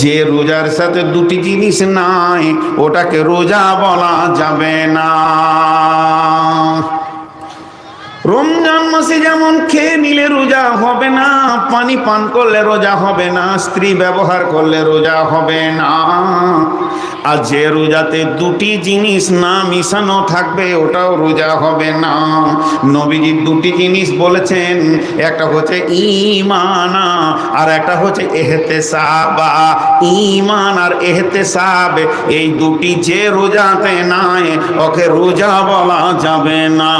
যে রোজার সাথে দুটি জিনিস নাই, ওটাকে রোজা বলা যাবে না। রমজান মাসে যেমন খেয়ে নিলে রোজা হবে না, পানি পান করলে রোজা হবে না, স্ত্রী ব্যবহার করলে রোজা হবে না। আর যে রোজাতে দুটি জিনিস না মিশানো থাকবে, ওটাও রোজা হবে না। নবীজি দুটি জিনিস বলেছেন, একটা হচ্ছে ইমানা আর একটা হচ্ছে এহতে সাবা ইমান আর এহতে সাব এই দুটি যে রোজাতে নাই, ওকে রোজা বলা যাবে না।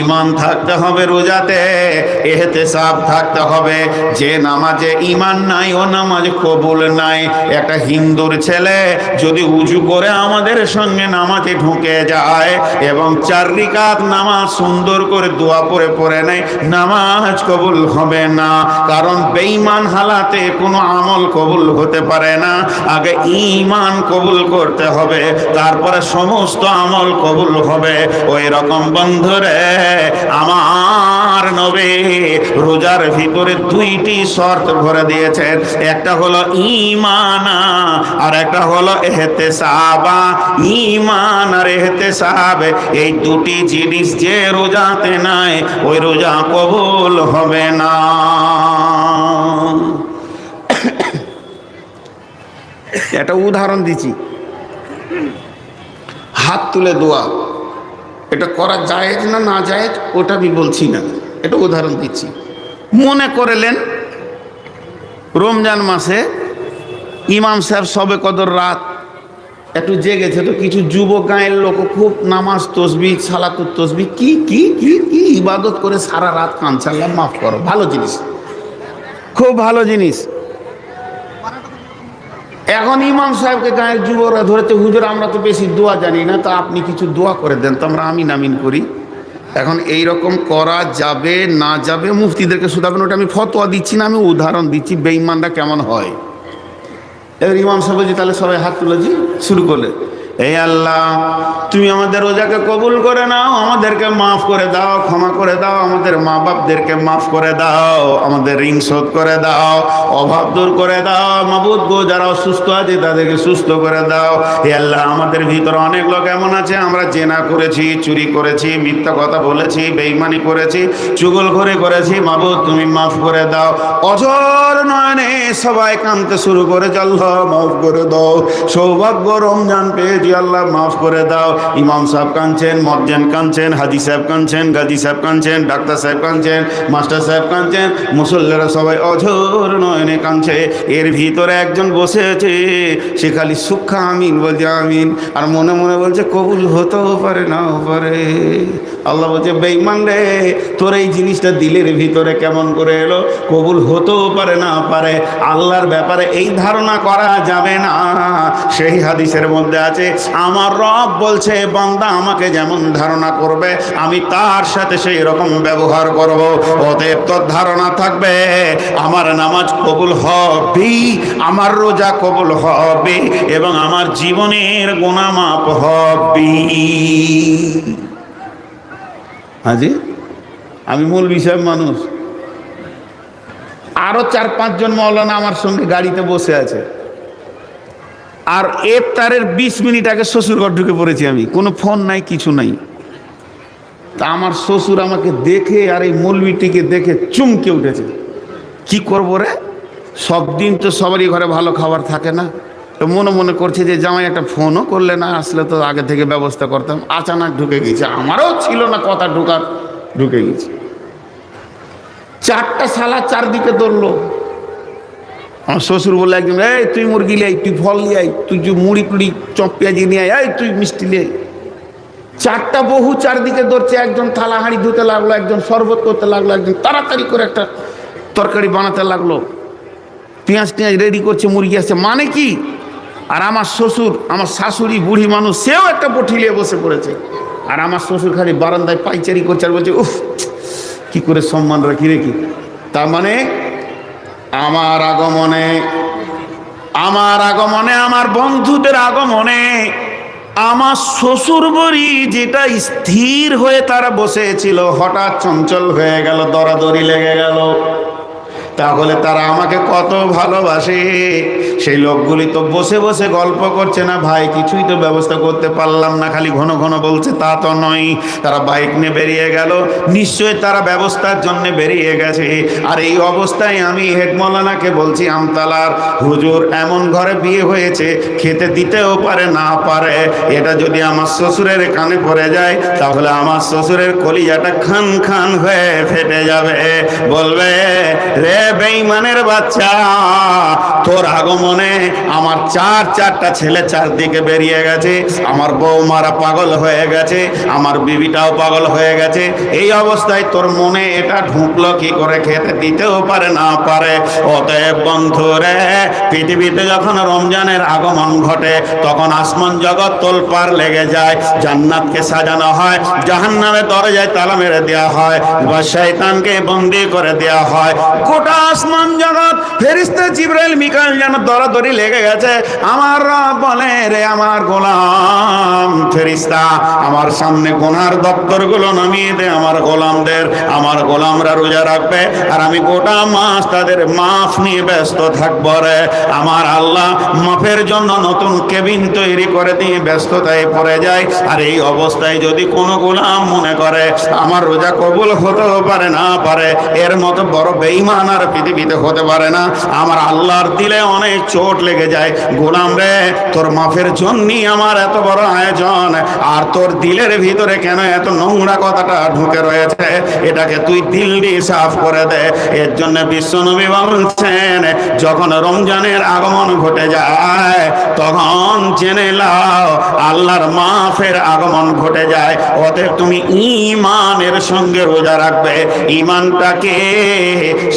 ইমান থাকতে হবে রোজাতে এহতে সাব থাকতে হবে। যে নামাজে ইমান নাই, ও নামাজ কবুল নাই। একটা হিন্দুর ছেলে যদি উজু করে আমাদের সঙ্গে নামাজে ঢুকে যায় এবং চার রিকাত নামাজ সুন্দর করে দোয়া পরে পড়ে নেয়, নামাজ কবুল হবে না। কারণ বেঈমান হালাতে কোনো আমল কবুল হতে পারে না। আগে ইমান কবুল করতে হবে, তারপরে সমস্ত আমল কবুল হবে। ওই রকম বন্ধুরে, আমার নবে রোজার ভিতরে দুইটি শর্ত ভরে দিয়েছেন। একটা হলো ইমানা আর একটা হলো এহতে সাবা ইমান আর এহতে সাব এই দুটি জিনিস যে রোজাতে নাই, ওই রোজা কবুল হবে না। একটা উদাহরণ দিচ্ছি। হাত তুলে দোয়া, এটা করা জায়েজ না না জায়েজ, ওটা আমি বলছি না। এটা উদাহরণ দিচ্ছি। মনে করলেন, রমজান মাসে ইমাম সাহেব সবে কদর রাত একটু জেগেছে তো কিছু যুবক গায়ের লোক খুব নামাজ, তসবি সালাতুর তসবি, কি কি কি কি ইবাদত করে সারা রাত কাঁদছে, আল্লাহ মাফ করো, ভালো জিনিস। খুব ভালো জিনিস। এখন ইমাম সাহেবকে গায়ের যুবকরা ধরেছে, হুজুর, আমরা তো বেশি দোয়া জানি না, তো আপনি কিছু দোয়া করে দেন, তো আমরা আমি নামিন করি। এখন এই রকম করা যাবে, না যাবে, মুফতিদেরকে শুধাবেন, ওটা আমি ফতোয়া দিচ্ছি না, আমি উদাহরণ দিচ্ছি, বেঈমানরা কেমন হয়। এবার ইমাম সাহেব তাহলে সবাই হাত তুলেছি শুরু করলে। এই আল্লাহ, তুমি আমাদের রোজাকে কবুল করে নাও, আমাদেরকে মাফ করে দাও, ক্ষমা করে দাও, আমাদের মা বাপদেরকে মাফ করে দাও, আমাদের ঋণ শোধ করে দাও, অভাব দূর করে দাও, মাবুদ গো যারা অসুস্থ আছে তাদেরকে সুস্থ করে দাও। হে আল্লাহ, আমাদের ভিতরে অনেক লোক এমন আছে, আমরা জেনা করেছি, চুরি করেছি, মিথ্যা কথা বলেছি, বেইমানি করেছি, চুগল করে করেছি, মাবুদ তুমি মাফ করে দাও। অজর নয়নে সবাই কাঁদতে শুরু করে আল্লাহ মাফ করে দাও। সৌভাগ্য রমজান পেয়েছি আল্লাহ, মাফ করে দাও। ইমাম সাহেব কাঁদছেন, মজ্জেন কাঁদছেন, হাজি সাহেব কাঁদছেন, গাজী সাহেব কাঁদছেন, ডাক্তার সাহেব কাঁদছেন, মাস্টার সাহেব কাঁদছেন, মুসল্লারা সবাই অঝোর নয়নে কাঁদছে। এর ভিতরে একজন বসে আছে সে খালি সুখা আমিন বলছে, আমিন। আর মনে মনে বলছে, কবুল হতেও পারে, নাও পারে। আল্লাহ বলছে বেইমান রে, তোর এই জিনিসটা দিলের ভিতরে কেমন করে এলো? কবুল হতেও পারে, না পারে। আল্লাহর ব্যাপারে এই ধারণা করা যাবে না। সেই হাদিসের মধ্যে আছে আমার রব বলছে বন্দা আমাকে যেমন ধারণা করবে, আমি তার সাথে সেই রকম ব্যবহার করব। অতএব তোর ধারণা থাকবে, আমার নামাজ কবুল হবে, আমার রোজা কবুল হবে এবং আমার জীবনের গোনামাপ হবে। হাজি আমি মূল বিষয় মানুষ। আরও চার পাঁচজন মৌলানা আমার সঙ্গে গাড়িতে বসে আছে। আর এফতারের বিশ মিনিট আগে শ্বশুর ঘর ঢুকে পড়েছি আমি। কোনো ফোন নাই, কিছু নাই। তা আমার শ্বশুর আমাকে দেখে আর এই মৌলবিটিকে দেখে চুমকে উঠেছে। কি করব রে? সব দিন তো সবারই ঘরে ভালো খাবার থাকে না। তো মনে মনে করছে যে জামাই একটা ফোনও করলে না, আসলে তো আগে থেকে ব্যবস্থা করতাম। আচানক ঢুকে গেছে। আমারও ছিল না কথা ঢুকার, ঢুকে গেছে। চারটা সালা চারদিকে ধরলো আমার শ্বশুর বলল একজন এই তুই মুরগি লিয়াই তুই ফল লিয়াই তুই যে মুড়ি টুড়ি, চপ পেঁয়াজি নিয়ে এই তুই মিষ্টি লিয়াই চারটা বহু চারদিকে ধরছে, একজন থালা হাঁড়ি ধুতে লাগল, একজন শরবত করতে লাগল, একজন তাড়াতাড়ি করে একটা তরকারি বানাতে লাগল। পেঁয়াজ টেঁয়াজ রেডি করছে, মুরগি আসছে মানে কি? আর আমার শ্বশুর, আমার শাশুড়ি বুড়ি মানুষ, সেও একটা বঠি নিয়ে বসে পড়েছে। আর আমার শ্বশুর খালি বারান্দায় পাইচারি করছে আর বলছে, উফ, কি করে সম্মান রাখি রেখি তার মানে আমার আগমনে আমার আগমনে, আমার বন্ধুদের আগমনে, আমার শ্বশুর বড়ি যেটা স্থির হয়ে তারা বসেছিল, হঠাৎ চঞ্চল হয়ে গেল, দরাদরি লেগে গেল। তাহলে তারা আমাকে কত ভালোবাসে? সেই লোকগুলি তো বসে বসে গল্প করছে না। ভাই, কিছুই তো ব্যবস্থা করতে পারলাম না। খালি ঘন ঘন বলছে, তা তো নয়। তারা বাইক নিয়ে বেরিয়ে গেল। নিশ্চয়ই তারা ব্যবস্থার জন্য বেরিয়ে গেছে। আর এই অবস্থায় আমি হেড মৌলানাকে বলছি, আমতালার হুজুর এমন ঘরে বিয়ে হয়েছে, খেতে দিতেও পারে, না পারে। এটা যদি আমার শ্বশুরের কানে পড়ে যায়, তাহলে আমার শ্বশুরের কলিজাটা খান খান হয়ে ফেটে যাবে। বলবে, রে বেঈমানের বাচ্চা। তোর আগমনে আমার চার, চারটা ছেলে চারদিকে বেরিয়ে গেছে। আমার বৌমারা পাগল হয়ে গেছে, আমার বিবিটাও পাগল হয়ে গেছে। এই অবস্থায় তোর মনে এটা ঢুকলো কি করে খেতে দিতেও পারে না পারে। অতএব বন্ধুরে পৃথিবীতে যখন রমজানের আগমন ঘটে, তখন আসমান জগৎ তোলপার লেগে যায়, জান্নাতকে সাজানো হয় জাহান্নামে দরজায় তালা মেরে দেওয়া হয়, বা শয়তানকে বন্দি করে দেওয়া হয়। গোটা আসমান জগৎ ফেরিস্তা জিব্রাইল মিকাল যেন দরাদরি লেগে গেছে? আমার রব বলে, রে আমার গোলাম, ফেরিস্তা, আমার সামনে গোনার দপ্তরগুলো নামিয়ে দে আমার গোলামদের। আমার গোলামরা রোজা রাখবে আর আমি গোটা মাস তাদের মাফ নিয়ে ব্যস্ত থাকব রে। আমার আল্লাহ মাফের জন্য নতুন কেবিন তৈরি করে দিয়ে ব্যস্ততায় পড়ে যায়। আর এই অবস্থায় যদি কোনো গোলাম মনে করে, আমার রোজা কবুল হতেও পারে না পারে, এর মতো বড় বেঈমান আর পৃথিবীতে হতে পারে না। আমার আল্লাহর দিলে অনেক চোট লেগে যায়। গোলাম রে, তোর মাফের জন্যই আমার এত বড় আয়োজন। আর তোর দিলের ভিতরে কেন এত নোংরা কথাটা ঢুকে রয়েছে? এটাকে তুই দিল দিয়ে সাফ করে দে। এর জন্য বিশ্বনবী বলছেন, যখন রমজানের আগমন ঘটে যায়, তখন জেনে লাও আল্লাহর মাফের আগমন ঘটে যায়। অতএব তুমি ইমানের সঙ্গে রোজা রাখবে। ইমানটাকে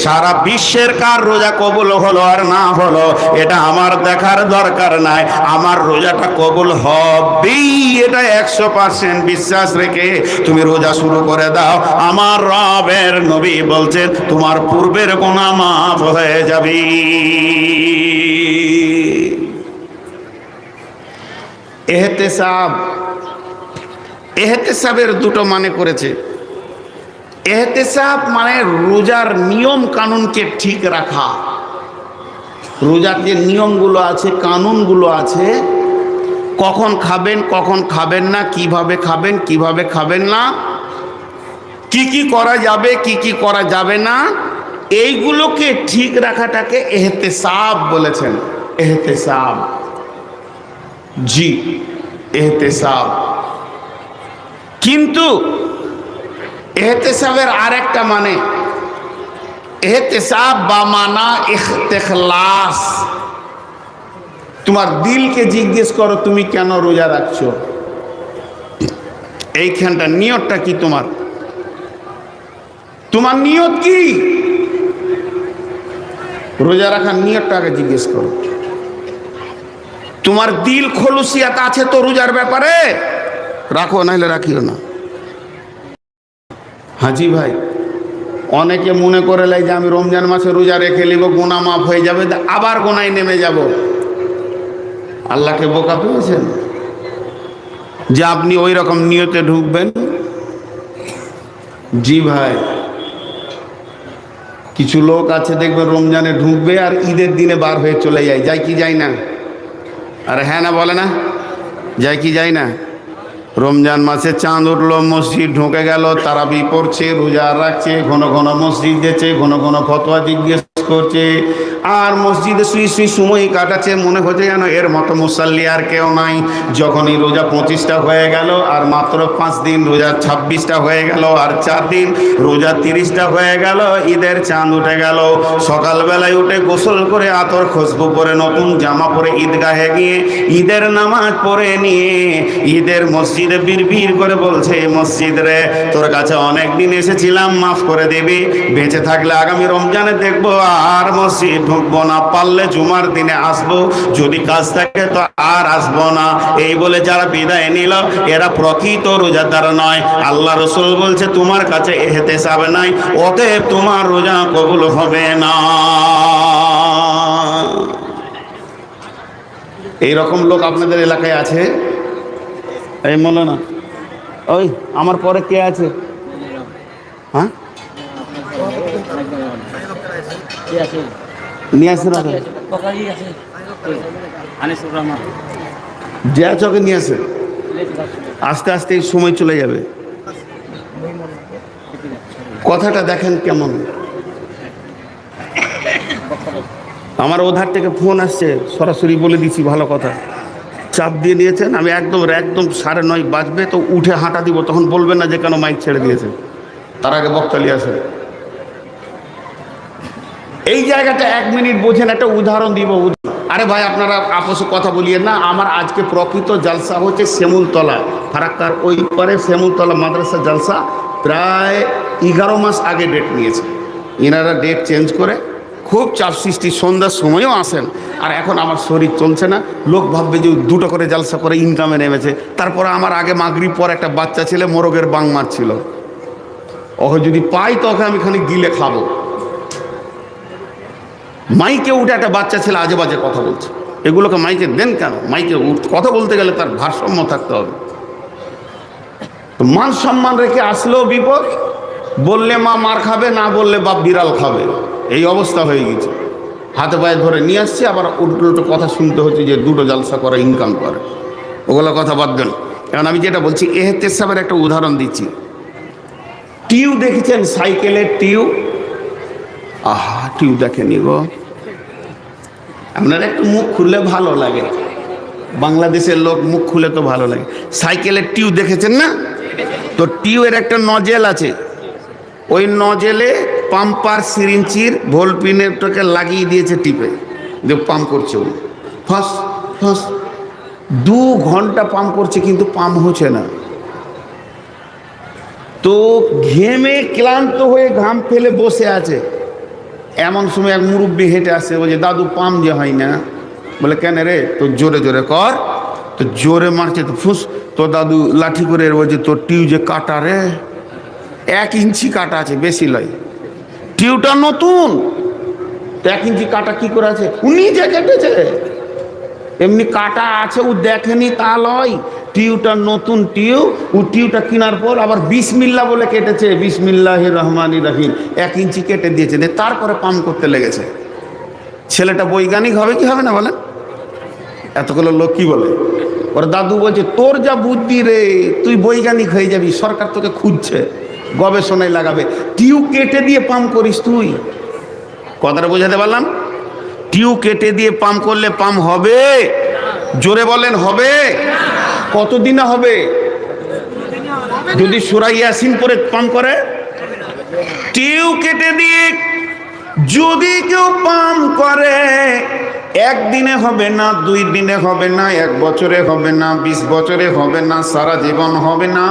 সারা বিশ্বের কার রোজা কবুল হলো আর না হলো, এটা আমার দেখার দরকার নাই, আমার রোজাটা কবুল হবেই। এটা একশো পার্সেন্ট বিশ্বাস রেখে তুমি রোজা শুরু করে দাও। আমার রবের নবী বলছেন, তোমার পূর্বের গোনা মাফ হয়ে যাবে। এহতেসাব, এহতেসাবের দুটো মানে করেছে। এহতেসাব মানে রোজার নিয়ম কানুনকে ঠিক রাখা। রোজার যে নিয়মগুলো আছে, কানুনগুলো আছে। কখন খাবেন কখন খাবেন না, কীভাবে খাবেন কীভাবে খাবেন না, কি কি করা যাবে, কি কি করা যাবে না, এইগুলোকে ঠিক রাখাটাকে এহতেসাব বলেছেন। এহতেসাব। জি, এহতেসাব। কিন্তু এহতেসাবের আরেকটা মানে এহতেসাব বা মানা ইখতেখলাস। তোমার দিলকে জিজ্ঞেস করো, তুমি কেন রোজা রাখছো? এইখানটা নিয়তটা কি তোমার? তোমার নিয়ত কি? রোজা রাখার নিয়তটাকে জিজ্ঞেস করো। তোমার দিল খলুসিয়াত আছে তো রোজার ব্যাপারে? রাখো নাহলে রাখিও না। হাজি ভাই অনেকে মনে করে লাই যে আমি রমজান মাসে রোজা রেখে নিব গোনা মাফ হয়ে যাবে আবার গোনায় নেমে যাব। আল্লাহকে বোকা পেয়েছেন? যে আপনি ওই রকম নিয়তে ঢুকবেন? জি ভাই, কিছু লোক আছে দেখবে রমজানে ঢুকবে আর ঈদের দিনে বার হয়ে চলে যায় যায় কি যায় না? আর হ্যাঁ না বলে না? যায় কি যায় না? রমজান মাসে চাঁদ উঠল, মসজিদ ঢুকে গেল তারা পড়ছে, রোজা রাখছে, ঘন ঘন মসজিদ দিচ্ছে ঘন ঘন ফতোয়া জিজ্ঞেস করছে। আর মসজিদে শুই শুই সময় কাটাচ্ছে, মনে হচ্ছে যেন এর মতো মুসাল্লি আর কেউ নাই। যখনই রোজা পঁচিশটা হয়ে গেল, আর মাত্র পাঁচ দিন, রোজা ছাব্বিশটা হয়ে গেল, আর চার দিন, রোজা তিরিশটা হয়ে গেল, ঈদের চাঁদ উঠে গেল। সকালবেলায় উঠে গোসল করে আতর খুশবু পরে, নতুন জামা পরে ঈদগাহে গিয়ে ঈদের নামাজ পড়ে নিয়ে ঈদের মসজিদে বীর করে বলছে, মসজিদ রে, তোর কাছে অনেক দিন এসেছিলাম, মাফ করে দেবে। বেঁচে থাকলে আগামী রমজানে দেখব আর মসজিদ ঢুকবো না, পারলে জুমার দিনে আসব। যদি কাজ থাকে তো আর আসব না। এই বলে যারা বিদায় নিল, এরা প্রকৃত রোজাদার নয়। আল্লাহ রসুল বলছে, তোমার কাছে এহেতে সাবে নাই, অতএব তোমার রোজা কবুল হবে না। এই রকম লোক আপনাদের এলাকায় আছে? এই বলো না ওই, আমার পরে কে আছে? হ্যাঁ? নিয়ে আসেন ওকে নিয়ে আসেন। আস্তে আস্তে এই সময় চলে যাবে। কথাটা দেখেন কেমন। আমার ওধার থেকে ফোন আসছে সরাসরি বলে দিচ্ছি ভালো কথা। চাপ দিয়ে নিয়েছেন আমি একদম একদম সাড়ে নয় বাজবে তো উঠে হাঁটা দিব তখন বলবেন না যে কেন মাইক ছেড়ে দিয়েছে। তার আগে বক্তালি আছে এই জায়গাটা এক মিনিট বোঝেন, একটা উদাহরণ দিব। আরে ভাই, আপনারা আপসে কথা বলিয়ে না, আমার আজকে প্রকৃত জালসা হচ্ছে শ্যামুলতলা, ফারাক্কার ওই পারে শ্যামুলতলা মাদ্রাসা জালসা, প্রায় এগারো মাস আগে ডেট নিয়েছে। এনারা ডেট চেঞ্জ করে খুব চাপ সৃষ্টি, সন্ধ্যার সময়ও আসেন, আর এখন আমার শরীর চলছে না। লোক ভাববে যে দুটো করে জালসা করে ইনকামে নেমেছে। তারপরে আমার আগে মাগরিব পর একটা বাচ্চা ছেলে মোরগের বাং মারছিল। ওকে যদি পাই, তো ওকে আমি খালি গিলে খাব। মাইকে উঠে একটা বাচ্চা ছেলে আজে বাজে কথা বলছে। এগুলোকে মাইকে দেন কেন? মাইকে উঠ- কথা বলতে গেলে তার ভারসাম্য থাকতে হবে। তো মান সম্মান রেখে আসলেও বিপদ, বললে মা মার খাবে, না বললে বাপ বিড়াল খাবে। এই অবস্থা হয়ে গেছে। হাতে পায়ে ধরে নিয়ে আসছে, আবার উল্টো কথা শুনতে হচ্ছে যে দুটো জালসা করে ইনকাম করে। ওগুলো কথা বাদ দেন। এখন আমি যেটা বলছি এহেতের সাহেবের একটা উদাহরণ দিচ্ছি। টিউ দেখেছেন সাইকেলের টিউ? আহা, টিউ দেখেনি গো। আপনার একটু মুখ খুললে ভালো লাগে। বাংলাদেশের লোক মুখ খুলে তো ভালো লাগে। সাইকেলের টিউ দেখেছেন না? তো টিউয়ের একটা নজেল আছে। ওই নজেলে পাম্পার সিরিঞ্চির ভোলপিনেরটাকে লাগিয়ে দিয়েছে টিপে। যে পাম্প করছে ও। ফাঁস ফাঁস। দু ঘণ্টা পাম্প করছে কিন্তু পাম্প হচ্ছে না। তো ঘেমে ক্লান্ত হয়ে ঘাম ফেলে বসে আছে। এমন সময় এক মুরব্বী হেঁটে আসে বলছে দাদু, পাম যে হয় না। বলে, কেন রে? তো জোরে জোরে কর। তো জোরে মারছে, তো ফুস তো দাদু লাঠি করে বলছে, তোর টিউ যে কাটা রে, এক ইঞ্চি কাটা আছে, বেশি লয়। টিউটা নতুন? এক ইঞ্চি কাটা কি করে আছে? উনি যে কেটেছে। এমনি কাটা আছে, ও দেখেনি তা লয়। টিউটা নতুন টিউ, ও টিউটা কেনার পর আবার বিসমিল্লা বলে কেটেছে বিসমিল্লাহ রহমান রাহিম। এক ইঞ্চি কেটে দিয়েছে, দিয়ে তারপরে পাম করতে লেগেছে। ছেলেটা বৈজ্ঞানিক হবে কি হবে না বলেন? এতগুলো লোক কি বলে? ওর দাদু বলছে, তোর যা বুদ্ধি রে, তুই বৈজ্ঞানিক হয়ে যাবি, সরকার তোকে খুঁজছে, গবেষণায় লাগাবে। টিউ কেটে দিয়ে পাম করিস তুই। কথাটা বোঝাতে পারলাম? টিউ কেটে দিয়ে পাম করলে পাম হবে? জোরে বলেন, হবে? কতদিনে হবে? যদি সুরাই ইয়াসিন পরে পান করে? টিউ কেটে দিয়ে যদি কেউ পাম করে, একদিনে হবে না, দুই দিনে হবে না, এক বছরে হবে না, বিশ বছরে হবে না, সারা জীবন হবে না।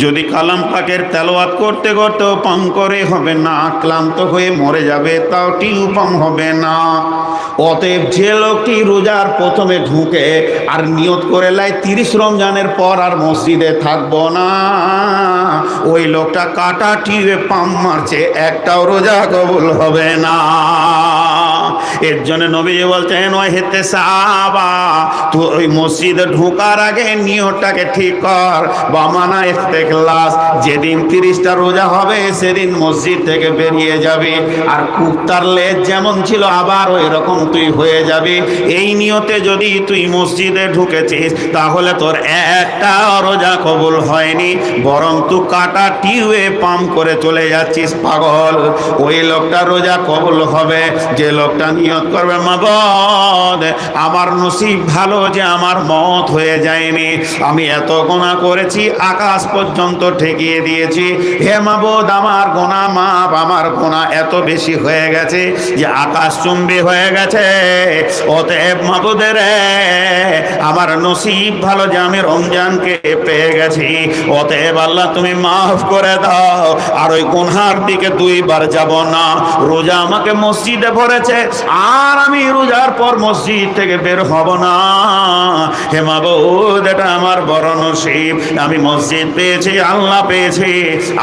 যদি কালাম পাকের তেলোয়াত করতে করতেও পাম করে হবে না, ক্লান্ত হয়ে মরে যাবে, তাও টিউ পাম হবে না। অতএব যে লোকটি রোজার প্রথমে ঢুকে আর নিয়ত করে লাই তিরিশ রমজানের পর আর মসজিদে থাকব না, ওই লোকটা কাটা টিউয়ে পাম মারছে, একটাও রোজা কবুল হবে না। এর জন্য নবীজি বলছেন ওই হেতে সাহাবা তুই ওই মসজিদে ঢোকার আগে নিয়তটাকে ঠিক কর, বামানা ইস্তেখলাস যেদিন তিরিশটা রোজা হবে সেদিন মসজিদ থেকে বেরিয়ে যাবে, আর কুত্তার লেজ যেমন ছিল আবার ওই রকম তুই হয়ে যাবে, এই নিয়তে যদি তুই মসজিদে ঢুকেছিস, তাহলে তোর একটা রোজা কবুল হয়নি, বরং তুই কাটা টিউয়ে পাম করে চলে যাচ্ছিস, পাগল। ওই লোকটা রোজা কবুল হবে, যে লোকটা নিয়ত করবে মাবদ আমার নসিব ভালো যে আমার মত হয়ে যায়নি। আমি এত গোনা করেছি, আকাশ পর্যন্ত ঠেকিয়ে দিয়েছি। হে মাবদ আমার গোনা মাপ আমার গোনা এত বেশি হয়ে গেছে যে আকাশ চুম্বি হয়ে গেছে। অতএব মাবুদের আমার নসিব ভালো যে আমি রমজানকে পেয়ে গেছি। অতএব আল্লাহ তুমি মাফ করে দাও, আর ওই গুনহার দিকে দুইবার যাব না। রোজা আমাকে মসজিদে ভরেছে আর আমি রোজার পর মসজিদ থেকে বের হব না। হে মাবুদ এটা আমার বড় নসিব, আমি মসজিদ পেয়েছি, আল্লাহ পেয়েছি,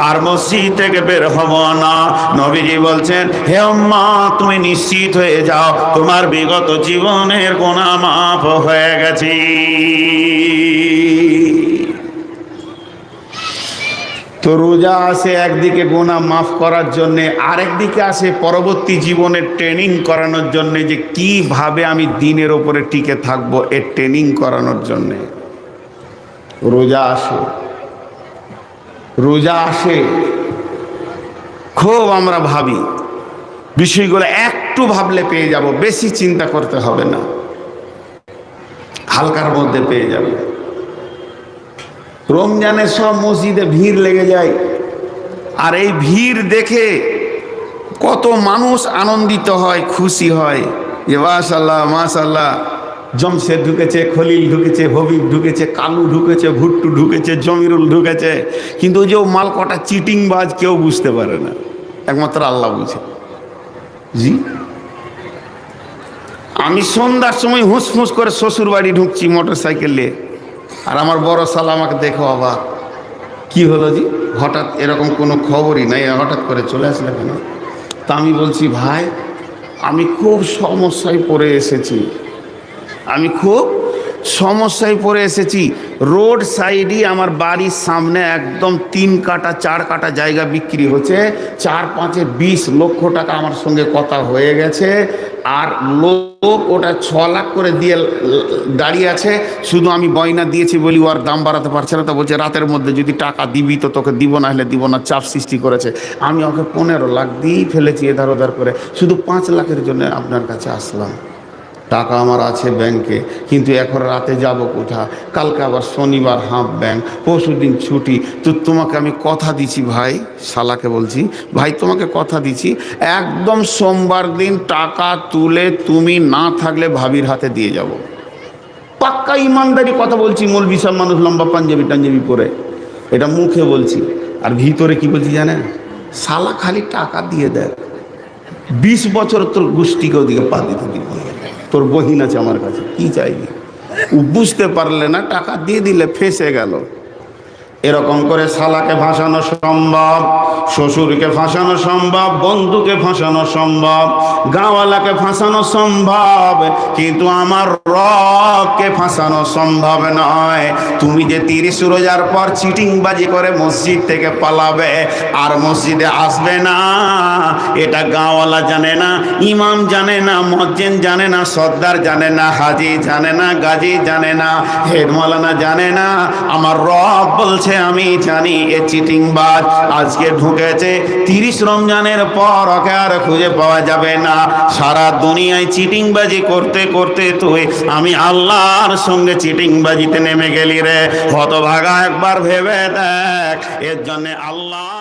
আর মসজিদ থেকে বের হব না। নবীজি বলছেন, হে আম্মা তুমি নিশ্চিত হয়ে যাও, তোমার বিগত জীবনের গোনা মাফ হয়ে গেছে। তো রোজা আসে একদিকে গোনা মাফ করার জন্যে, আরেকদিকে আসে পরবর্তী জীবনের ট্রেনিং করানোর জন্যে যে কীভাবে আমি দিনের ওপরে টিকে থাকব এর ট্রেনিং করানোর জন্যে। রোজা আসে। রোজা আসে। খুব আমরা ভাবি, বিষয়গুলো একটু ভাবলে পেয়ে যাব, বেশি চিন্তা করতে হবে না। হালকার মধ্যে পেয়ে যাবে। রমজানের সব মসজিদে ভিড় লেগে যায়। আর এই ভিড় দেখে কত মানুষ আনন্দিত হয়, খুশি হয়। যে মাশাল্লাহ মাশাল্লাহ জমশেদ ঢুকেছে, খলিল ঢুকেছে, হবিব ঢুকেছে, কালু ঢুকেছে, ভুট্টু ঢুকেছে, জমিরুল ঢুকেছে। কিন্তু যে মাল কটা চিটিংবাজ কেউ বুঝতে পারে না। একমাত্র আল্লাহ বুঝে। জি? আমি সন্ধ্যার সময় হুঁসফুঁস করে শ্বশুর বাড়ি ঢুকছি মোটর সাইকেল আর আমার বড় সাল আমাকে দেখো আবার কি হলো জি? হঠাৎ এরকম কোনো খবরই নাই হঠাৎ করে চলে আসলে কেন? তা আমি বলছি, ভাই, আমি খুব সমস্যায় পড়ে এসেছি। আমি খুব সমস্যায় পড়ে এসেছি। রোড সাইডই আমার বাড়ির সামনে একদম তিন কাটা, চার কাটা জায়গা বিক্রি হচ্ছে। চার পাঁচে বিশ লক্ষ টাকা আমার সঙ্গে কথা হয়ে গেছে। আর লোক ওটা ছ লাখ করে দিয়ে দাঁড়িয়ে আছে। শুধু আমি বয়না দিয়েছি বলি ওর দাম বাড়াতে পারছে না। তো বলছে, রাতের মধ্যে যদি টাকা দিবি তো তোকে দিব না হলে দিব না। চাপ সৃষ্টি করেছে। আমি ওকে পনেরো লাখ দিয়েই ফেলেছি এধার ওধার করে। শুধু পাঁচ লাখের জন্য আপনার কাছে আসলাম। টাকা আমার আছে ব্যাংকে, কিন্তু এখন রাতে যাব কোথা কালকে আবার শনিবার হাফ ব্যাংক, পরশু দিন ছুটি। তো তোমাকে আমি কথা দিছি ভাই, শালাকে বলছি, ভাই তোমাকে কথা দিছি, একদম সোমবার দিন টাকা তুলে তুমি না থাকলে ভাবির হাতে দিয়ে যাব। পাক্কা ইমানদারি কথা বলছি, মূল বিশাল মানুষ লম্বা পাঞ্জাবি টাঞ্জাবি পরে। এটা মুখে বলছি, আর ভিতরে কি বলছি জানেন? শালা খালি টাকা দিয়ে দেয়। বিশ বছর তোর গোষ্ঠীকে ওদিকে পা দিতে দিব। তোর বহিন আছে আমার কাছে। কি চাইবি? বুঝতে পারলে না, টাকা দিয়ে দিলে ফেসে গেল। এরকম করে শালাকে ভাসানো সম্ভব, শ্বশুরকে ফাঁসানো সম্ভব, বন্ধুকে ফাঁসানো সম্ভব, গাঁওয়ালাকে ফাঁসানো সম্ভব, কিন্তু আমার রবকে ফাঁসানো সম্ভব নয়। তুমি যে তিরিশ রোজার পর চিটিংবাজি করে মসজিদ থেকে পালাবে, আর মসজিদে আসবে না। এটা গাঁওয়ালা জানে না, ইমাম জানে না মজ্জেন জানে না, সর্দার জানে না, হাজি জানে না, গাজী জানে না, হেড মালানা জানে না। আমার রব বলছে আমি জানি এ চিটিং চিটিংবাজ আজকে ঢুকেছে, তিরিশ রমজানের পর ওকে আর খুঁজে পাওয়া যাবে না। সারা দুনিয়ায় চিটিংবাজি করতে করতে তুই, আমি আল্লাহর সঙ্গে চিটিংবাজিতে নেমে গেলি রে। হতভাগা একবার ভেবে দেখ, এর জন্যে আল্লাহ